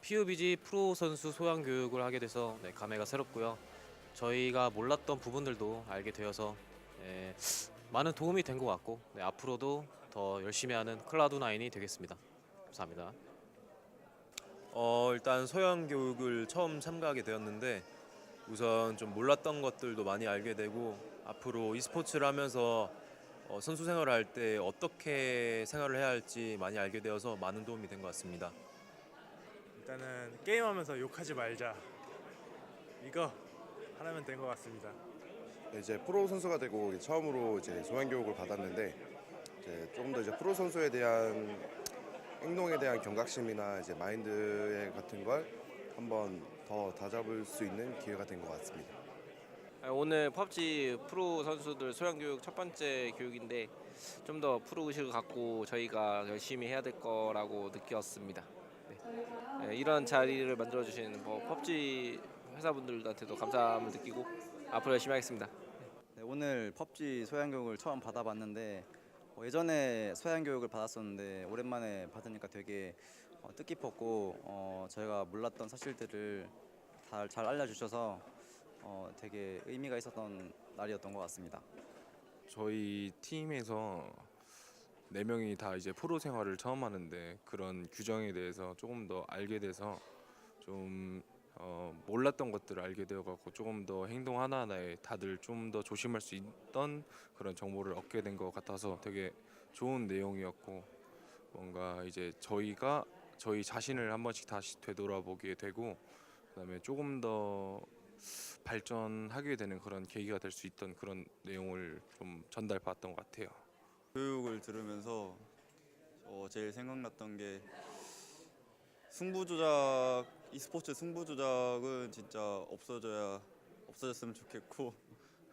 PUBG 프로 선수 소양 교육을 하게 돼서 네, 감회가 새롭고요. 저희가 몰랐던 부분들도 알게 되어서 네, 많은 도움이 된 것 같고 네, 앞으로도 더 열심히 하는 클라우드 나인이 되겠습니다. 감사합니다. 어 일단 소양 교육을 처음 참가하게 되었는데 우선 좀 몰랐던 것들도 많이 알게 되고 앞으로 e스포츠를 하면서 어, 선수 생활을 할 때 어떻게 생활을 해야 할지 많이 알게 되어서 많은 도움이 된 것 같습니다. 일단은 게임하면서 욕하지 말자. 이거 하나면 된 것 같습니다. 이제 프로 선수가 되고 처음으로 이제 소양 교육을 받았는데 이제 조금 더 이제 프로 선수에 대한 행동에 대한 경각심이나 이제 마인드 같은 걸 한번 더 다잡을 수 있는 기회가 된 것 같습니다. 아, 오늘 펍지 프로 선수들 소양 교육 첫 번째 교육인데 좀 더 프로 의식을 갖고 저희가 열심히 해야 될 거라고 느꼈습니다. 네. 네, 이런 자리를 만들어 주신 뭐 펍지 회사분들한테도 감사함을 느끼고 앞으로 열심히 하겠습니다. 네, 오늘 펍지 소양 교육을 처음 받아봤는데 어, 예전에 소양 교육을 받았었는데 오랜만에 받으니까 되게 어, 뜻깊었고 어, 저희가 몰랐던 사실들을 다 잘 알려주셔서 어, 되게 의미가 있었던 날이었던 것 같습니다. 저희 팀에서 네 명이 다 이제 프로 생활을 처음 하는데 그런 규정에 대해서 조금 더 알게 돼서 좀 어, 몰랐던 것들을 알게 되어갖고 조금 더 행동 하나하나에 다들 좀 더 조심할 수 있던 그런 정보를 얻게 된 것 같아서 되게 좋은 내용이었고 뭔가 이제 저희가 저희 자신을 한 번씩 다시 되돌아보게 되고 그다음에 조금 더 발전하게 되는 그런 계기가 될 수 있던 그런 내용을 좀 전달받았던 것 같아요. 교육을 들으면서 어, 제일 생각났던 게 승부 조작 e스포츠 승부 조작은 진짜 없어져야 없어졌으면 좋겠고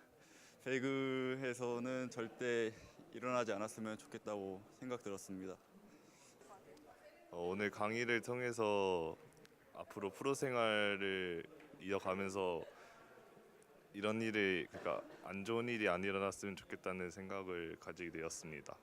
배그에서는 절대 일어나지 않았으면 좋겠다고 생각 들었습니다. 어, 오늘 강의를 통해서 앞으로 프로 생활을 이어가면서 이런 일이 그러니까 안 좋은 일이 안 일어났으면 좋겠다는 생각을 가지게 되었습니다.